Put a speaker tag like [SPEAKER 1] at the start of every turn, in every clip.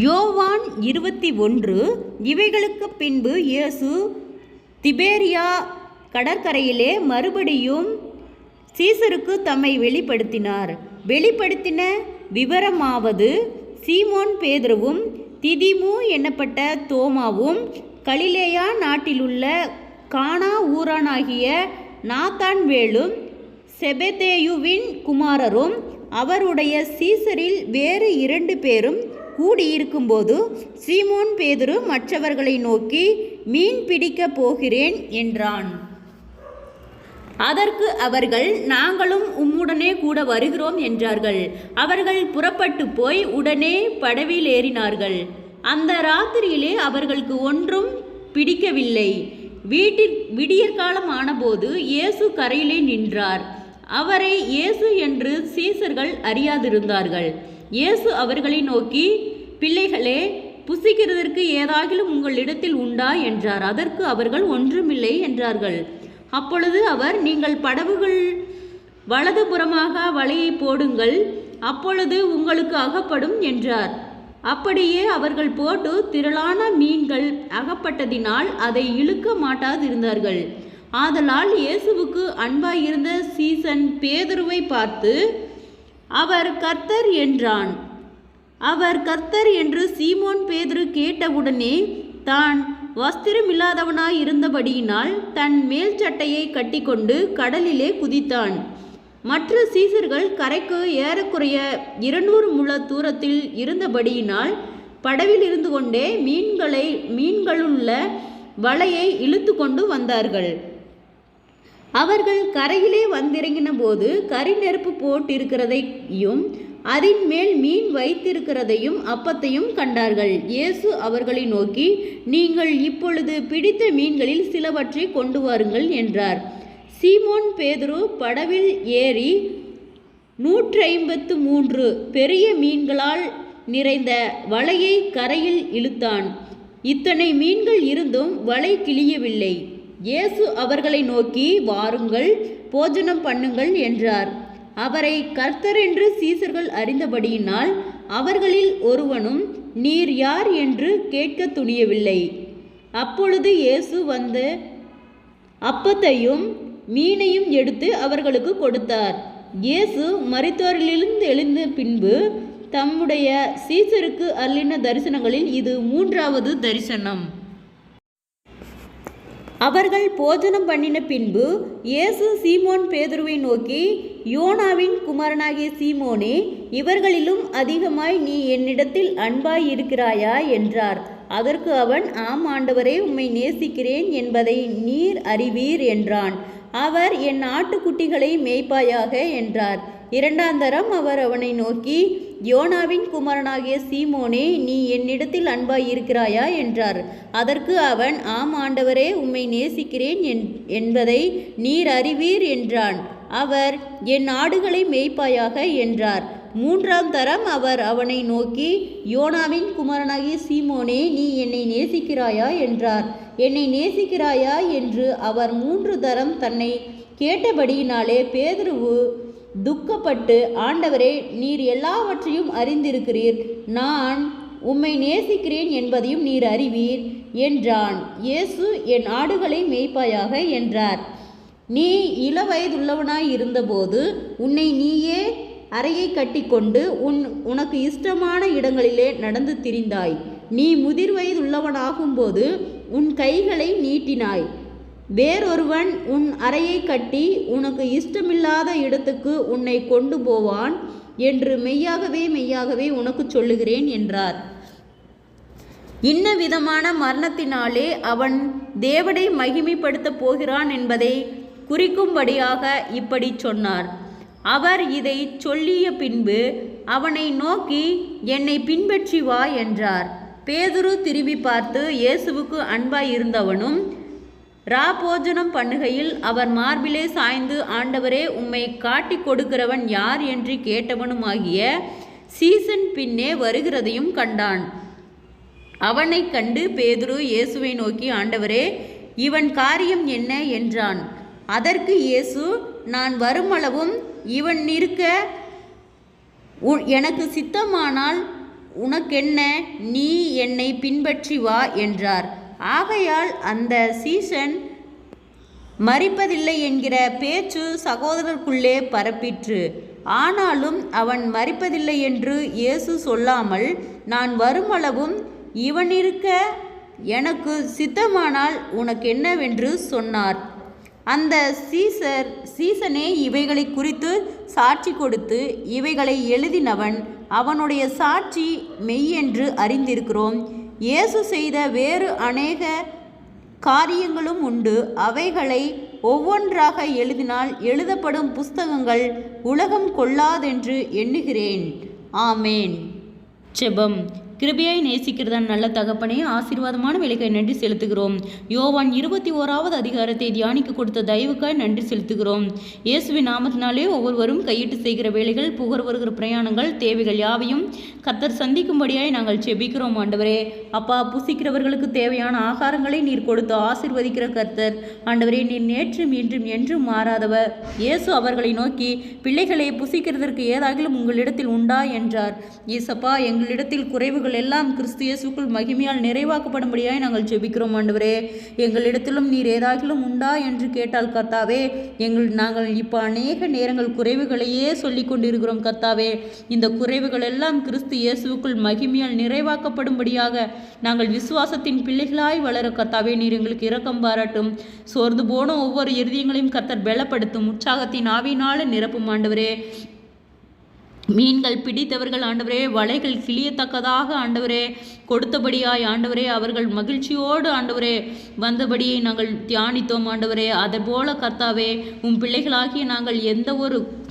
[SPEAKER 1] யோவான் இருபத்தி ஒன்று இவைகளுக்கு பின்பு இயேசு திபேரியா கடற்கரையிலே மறுபடியும் சீசருக்கு தம்மை வெளிப்படுத்தினார். வெளிப்படுத்தின விவரமாவது சீமோன் பேதரவும் திதிமு எனப்பட்ட தோமாவும் கலிலேயா நாட்டிலுள்ள கானா ஊரானாகிய நாத்தான்வேலும் செபெதேயுவின் குமாரரும் அவருடைய சீசரில் வேறு இரண்டு பேரும் கூடியிருக்கும்போது சீமோன் பேதுரு மற்றவர்களை நோக்கி மீன் பிடிக்கப் போகிறேன் என்றான். அதற்கு அவர்கள் நாங்களும் உம்முடனே கூட வருகிறோம் என்றார்கள். அவர்கள் புறப்பட்டு போய் உடனே படவில் ஏறினார்கள். அந்த ராத்திரியிலே அவர்களுக்கு ஒன்றும் பிடிக்கவில்லை. வீட்டிற் விடியற்காலம் ஆனபோது இயேசு கரையிலே நின்றார். அவரை இயேசு என்று சீசர்கள் அறியாதிருந்தார்கள். இயேசு அவர்களை நோக்கி பிள்ளைகளே புசிக்கிறதற்கு ஏதாகிலும் உங்களிடத்தில் உண்டா? என்றார். அதற்கு அவர்கள் ஒன்றுமில்லை என்றார்கள். அப்பொழுது அவர் நீங்கள் படவுகள் வலதுபுறமாக வலையை போடுங்கள் அப்பொழுது உங்களுக்கு அகப்படும் என்றார். அப்படியே அவர்கள் போட்டு திரளான மீன்கள் அகப்பட்டதினால் அதை இழுக்க மாட்டாதிருந்தார்கள். ஆதலால் இயேசுவுக்கு அன்பாயிருந்த சீசன் பேதுருவை பார்த்து அவர் கர்த்தர் என்றான். அவர் கர்த்தர் என்று சீமோன் பேதுரு கேட்டவுடனே தான் வஸ்திரமில்லாதவனாய் இருந்தபடியினால் தன் மேல் சட்டையை கட்டிக்கொண்டு கடலிலே குதித்தான். மற்ற சீசர்கள் கரைக்கு ஏறக்குறைய இருநூறு முழ தூரத்தில் இருந்தபடியினால் படவில் இருந்து கொண்டே மீன்களை மீன்களுள்ள வலையை இழுத்து கொண்டு வந்தார்கள். அவர்கள் கரையிலே வந்திறங்கின போது கரிநெருப்பு போட்டிருக்கிறதையும் அதின் மேல் மீன் வைத்திருக்கிறதையும் அப்பத்தையும் கண்டார்கள். இயேசு அவர்களை நோக்கி நீங்கள் இப்பொழுது பிடித்த மீன்களில் சிலவற்றை கொண்டு வாருங்கள் என்றார். சீமோன் பேதுரு படவில் ஏறி நூற்றி ஐம்பத்து மூன்று பெரிய மீன்களால் நிறைந்த வலையை கரையில் இழுத்தான். இத்தனை மீன்கள் இருந்தும் வலை கிழியவில்லை. இயேசு அவர்களை நோக்கி வாருங்கள் போஜனம் பண்ணுங்கள் என்றார். அவரை கர்த்தர் என்று சீசர்கள் அறிந்தபடியினால் அவர்களில் ஒருவனும் நீர் யார் என்று கேட்க துணியவில்லை. அப்பொழுது இயேசு வந்து அப்பத்தையும் மீனையும் எடுத்து அவர்களுக்கு கொடுத்தார். இயேசு மருத்துவரிலிருந்து எழுந்த பின்பு தம்முடைய சீசருக்கு அள்ளின தரிசனங்களில் இது மூன்றாவது தரிசனம். அவர்கள் போஜனம் பண்ணின பின்பு இயேசு சீமோன் பேதுருவை நோக்கி யோனாவின் குமாரனாகிய சீமோனே இவர்களிலும் அதிகமாய் நீ என்னிடத்தில் அன்பாய் இருக்கிறாயா? என்றார். அதற்கு அவன் ஆம் ஆண்டவரே உம்மை நேசிக்கிறேன் என்பதை நீர் அறிவீர் என்றான். அவர் என் ஆட்டுக்குட்டிகளை மேய்ப்பாயாக என்றார். இரண்டாந்தரம் அவர் அவனை நோக்கி யோனாவின் குமாரனாகிய சீமோனே நீ என்னிடத்தில் அன்பாய் இருக்கிறாயா? என்றார். அதற்கு அவன் ஆம் ஆண்டவரே உம்மை நேசிக்கிறேன் என்பதை நீர் அறிவீர் என்றான். அவர் என் ஆடுகளை மேய்ப்பாயாக என்றார். மூன்றாம் தரம் அவர் அவனை நோக்கி யோனாவின் குமாரனாகிய சீமோனே நீ என்னை நேசிக்கிறாயா? என்றார். என்னை நேசிக்கிறாயா? என்று அவர் மூன்று தரம் தன்னை கேட்டபடியினாலே பேதுருவு துக்கப்பட்டு ஆண்டவரே நீர் எல்லாவற்றையும் அறிந்திருக்கிறீர். நான் உம்மை நேசிக்கிறேன் என்பதையும் நீர் அறிவீர் என்றான். இயேசு என் ஆடுகளை மேய்ப்பாயாக என்றார். நீ இளவயதுள்ளவனாய் இருந்தபோது உன்னை நீயே அறையை கட்டிக்கொண்டு உன் உனக்கு இஷ்டமான இடங்களிலே நடந்து திரிந்தாய். நீ முதிர் வயதுள்ளவனாகும்போது உன் கைகளை நீட்டினாய். வேறொருவன் உன் அறையை கட்டி உனக்கு இஷ்டமில்லாத இடத்துக்கு உன்னை கொண்டு போவான் என்று மெய்யாகவே மெய்யாகவே உனக்கு சொல்லுகிறேன் என்றார். இன்ன விதமான மரணத்தினாலே அவன் தேவனை மகிமைப்படுத்தப் போகிறான் என்பதை குறிக்கும்படியாக இப்படி சொன்னார். அவர் இதை சொல்லிய பின்பு அவனை நோக்கி என்னை பின்பற்றி வா என்றார். பேதுரு திரும்பி பார்த்து இயேசுவுக்கு அன்பாய் இருந்தவனும் ரா போஜனம் பண்ணுகையில் அவர் மார்பிலே சாய்ந்து ஆண்டவரே உம்மை காட்டி கொடுக்கிறவன் யார் என்று கேட்டவனுமாகிய சீசன் பின்னே வருகிறதையும் கண்டான். அவனை கண்டு பேதுரு இயேசுவை நோக்கி ஆண்டவரே இவன் காரியம் என்ன? என்றான். அதற்கு இயேசு நான் வருமளவும் இவன் இருக்க உ- எனக்கு சித்தமானால் உனக்கென்ன? நீ என்னை பின்பற்றி வா என்றார். ஆகையால் அந்த சீசன் மறிப்பதில்லை என்கிற பேச்சு சகோதரருக்குள்ளே பரப்பிற்று. ஆனாலும் அவன் மறிப்பதில்லை என்று இயேசு சொல்லாமல் நான் வருமளவும் இவனிருக்க எனக்கு சித்தமானால் உனக்கு என்னவென்று சொன்னார் அந்த சீசர் சீசனே இவைகளை குறித்து சாட்சி கொடுத்து இவைகளை எழுதினவன் அவனுடைய சாட்சி மெய்யென்று அறிந்திருக்கிறோம். இயேசு செய்த வேறு அநேக காரியங்களும் உண்டு. அவைகளை ஒவ்வொன்றாக எழுதினால் எழுதப்படும் புஸ்தகங்கள் உலகம் கொள்ளாதென்று எண்ணுகிறேன். ஆமேன். செபம். கிருபையாய் நேசிக்கிறதன் நல்ல தகப்பனே ஆசீர்வாதமான விலைக்காய் நன்றி செலுத்துகிறோம். யோவான் இருபத்தி ஓராவது அதிகாரத்தை தியானிக்க கொடுத்த தயவுக்காய் நன்றி செலுத்துகிறோம். இயேசுவின் நாமத்தினாலே ஒவ்வொருவரும் கையிட்டு செய்கிற வேலைகள் புகர் வருகிற பிரயாணங்கள் தேவைகள் யாவையும் கர்த்தர் சந்திக்கும்படியாய் நாங்கள் செபிக்கிறோம் ஆண்டவரே. அப்பா புசிக்கிறவர்களுக்கு தேவையான ஆகாரங்களை நீர் கொடுத்து ஆசீர்வதிக்கிற கர்த்தர். ஆண்டவரே நீர் நேற்றும் இன்றும் என்றும் மாறாதவர். இயேசு அவர்களை நோக்கி பிள்ளைகளை புசிக்கிறதற்கு ஏதாகிலும் உங்களிடத்தில் உண்டா? என்றார். ஈசப்பா எங்களிடத்தில் குறைவுகள் எல்லாம் கிறிஸ்து இயேசுக்குள் மகிமையால் நிறைவாக்கப்படும்படியாய் நாங்கள் ஜெபிக்கிறோம் ஆண்டவரே. எங்களிடத்திலும் நீர் ஏதாகிலும் உண்டா என்று கேட்டால் கர்த்தாவே எங்கள் நாங்கள் இப்போ அநேக நேரங்கள் குறைவுகளையே சொல்லி கொண்டிருக்கிறோம் கர்த்தாவே. இந்த குறைவுகள் எல்லாம் கிறிஸ்து இயேசுக்குள் மகிமையால் நிறைவாக்கப்படும்படியாக நாங்கள் விசுவாசத்தின் பிள்ளைகளாய் வளர கர்த்தாவே நீர் எங்களுக்கு இரக்கம் பாராட்டும். சோர்ந்து போன ஒவ்வொரு இறுதியங்களையும் கர்த்தர் பலப்படுத்தும். உற்சாகத்தின் ஆவியினால நிரப்பும் ஆண்டவரே. மீன்கள் பிடித்தவர்கள் ஆண்டவரே வலைகள் கிளியத்தக்கதாக ஆண்டவரே கொடுத்தபடியாய் ஆண்டவரே அவர்கள் மகிழ்ச்சியோடு ஆண்டவரே வந்தபடியை நாங்கள் தியானித்தோம் ஆண்டவரே. அதுபோல கர்த்தாவே உன் பிள்ளைகளாகிய நாங்கள் எந்த ஒரு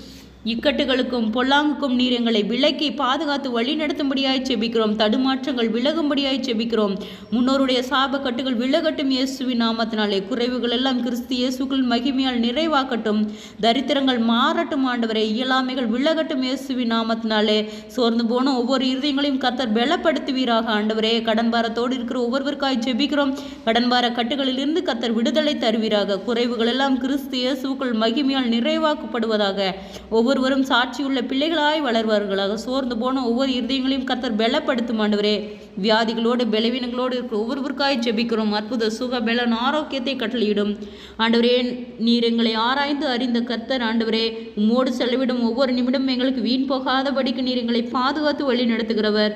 [SPEAKER 1] இக்கட்டுகளுக்கும் பொல்லாங்குக்கும் நீர் எங்களை விலக்கி பாதுகாத்து வழிநடத்தும்படியாய் செபிக்கிறோம். தடுமாற்றங்கள் விலகும்படியாய் செபிக்கிறோம். முன்னோருடைய சாபக்கட்டுகள் விலகட்டும் இயேசுவின் நாமத்தினாலே. குறைவுகள் எல்லாம் கிறிஸ்து இயேசுக்கள் மகிமையால் நிறைவாக்கட்டும். தரித்திரங்கள் மாறட்டும் ஆண்டவரே. இயலாமைகள் விலகட்டும் இயேசுவின் நாமத்தினாலே. சோர்ந்து போன ஒவ்வொரு இருதயங்களையும் கர்த்தர் பலப்படுத்துவீராக ஆண்டவரே. கடன் பாரத்தோடு இருக்கிற ஒவ்வொருவருக்காய் ஜெபிக்கிறோம் கடன் பார கட்டுகளிலிருந்து கர்த்தர் விடுதலை தருவீராக. குறைவுகள் எல்லாம் கிறிஸ்து இயேசுக்கள் மகிமையால் நிறைவாக்கப்படுவதாக. ஒவ்வொரு ஒவ்வொருவரும் சாட்சியுள்ள பிள்ளைகளாய் வளர்வார்களாக. சோர்ந்து போன ஒவ்வொரு இருதயங்களையும் கத்தர் பலப்படுத்தும் ஆண்டவரே. வியாதிகளோடு பலவீனங்களோடு இருக்கிற ஒவ்வொருவருக்காய் ஜெபிக்கிறோம். அற்புத சுக பலன் ஆரோக்கியத்தை கட்டளையிடும். ஆண்டவரே நீர் எங்களை ஆராய்ந்து அறிந்த கத்தர் ஆண்டவரே உம்மோடு செலவிடும் ஒவ்வொரு நிமிடம் எங்களுக்கு வீண் போகாதபடிக்கு நீர் எங்களை பாதுகாத்து வழி நடத்துகிறவர்.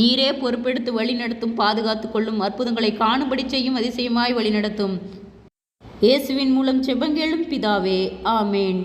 [SPEAKER 1] நீரே பொறுப்பெடுத்து வழி நடத்தும் பாதுகாத்து கொள்ளும் அற்புதங்களை காணும்படி செய்யும் அதிசயமாய் வழிநடத்தும் இயேசுவின் மூலம் செபங்கேளும் பிதாவே ஆமேன்.